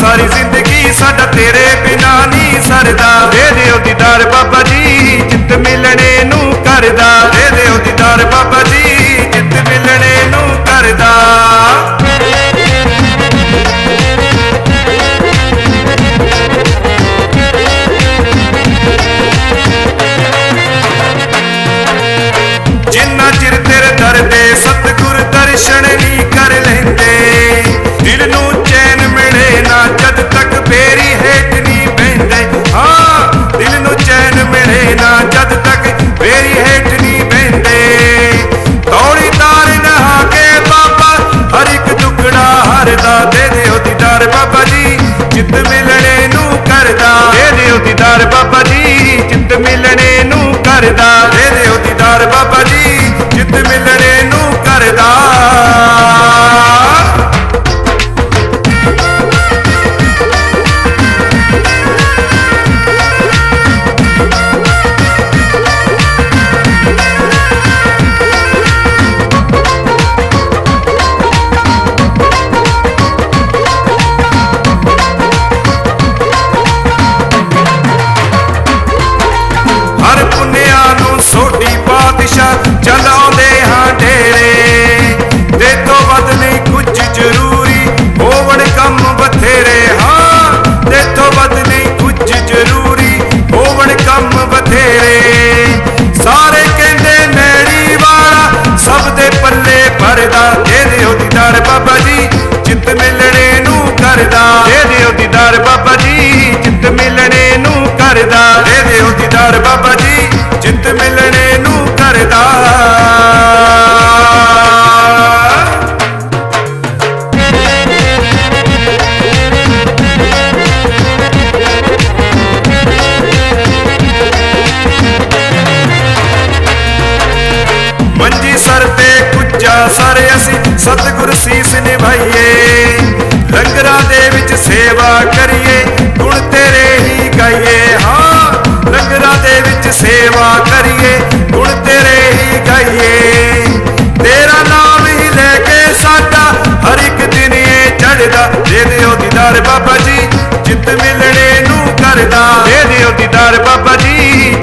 ਸਾਰੀ ਜ਼ਿੰਦਗੀ ਸਾਡਾ ਤੇਰੇ ਬਿਨਾ ਨਹੀਂ ਸਰਦਾ। ਦੇ ਦਿਓ ਦੀਦਾਰ ਬਾਬਾ ਜੀ ਜਿੱਤ ਮਿਲਣੇ ਹਰਦਾ ਦੇ ਦਿਓ ਦੀਦਾਰ ਬਾਬਾ ਜੀ, ਜਿੱਤ ਮਿਲਣੇ ਨੂੰ ਕਰਦਾ। ਦੇ ਦਿਓ ਦੀਦਾਰ ਬਾਬਾ ਜੀ, ਜਿੱਤ ਮਿਲਣੇ ਨੂੰ ਕਰਦਾ। ਪਾਤਸ਼ਾਹ ਚਲਾਉਂਦੇ ਹਾਂ ਢੇਰੇ ਤੇ ਤੋਂ ਵੱਧ ਨਹੀਂ ਕੁਝ ਜ਼ਰੂਰੀ, ਹੋਵਣ ਕੰਮ ਬਥੇਰੇ। ਹਾਂ ਤੇ ਤੋਂ ਵੱਧ ਨਹੀਂ ਕੁਝ ਜ਼ਰੂਰੀ, ਹੋਵਣ ਕੰਮ ਬਥੇਰੇ। ਸਾਰੇ ਕਹਿੰਦੇ ਮੈੜੀ ਵਾਲਾ ਸਭ ਦੇ ਪੱਲੇ ਭਰਦਾ। ਦੇ ਦਿਓ ਦੀਦਾਰ ਬਾਬਾ ਜੀ ਜਿੱਤ ਮਿਲਣੇ ਨੂੰ ਕਰਦਾ। ਦੇ ਦਿਓ ਦੀਦਾਰ ਬਾਬਾ ਜੀ ਜਿੱਤ ਮਿਲਣੇ ਨੂੰ ਕਰਦਾ। ਦੇ ਦਿਓ ਦੀਦਾਰ ਬਾਬਾ ਜੀ ਜਿੱਤ ਮਿਲਣੇ ਸਰ ਅਸੀਂ ਸਤਿਗੁਰ ਸੀਸ ਨਿਭਾਈਏ। ਲੰਗਰਾਂ ਦੇ ਵਿੱਚ ਸੇਵਾ ਕਰੀਏ, ਗੁਣ ਤੇਰੇ ਹੀ ਗਾਈਏ। ਹਾਂ ਲੰਗਰਾਂ ਦੇ ਵਿੱਚ ਸੇਵਾ ਕਰੀਏ, ਗੁਣ ਤੇਰੇ ਹੀ ਗਾਈਏ। ਤੇਰਾ ਨਾਮ ਹੀ ਲੈ ਕੇ ਸਾਡਾ ਹਰ ਇੱਕ ਦਿਨ ਇਹ ਚੜਦਾ ਦੇ ਦਿਓ ਦੀਦਾਰ ਬਾਬਾ ਜੀ, ਜਿੱਤ ਮਿਲਣੇ ਨੂੰ ਕਰਦਾ। ਦੇ ਦਿਓ ਦੀਦਾਰ ਬਾਬਾ ਜੀ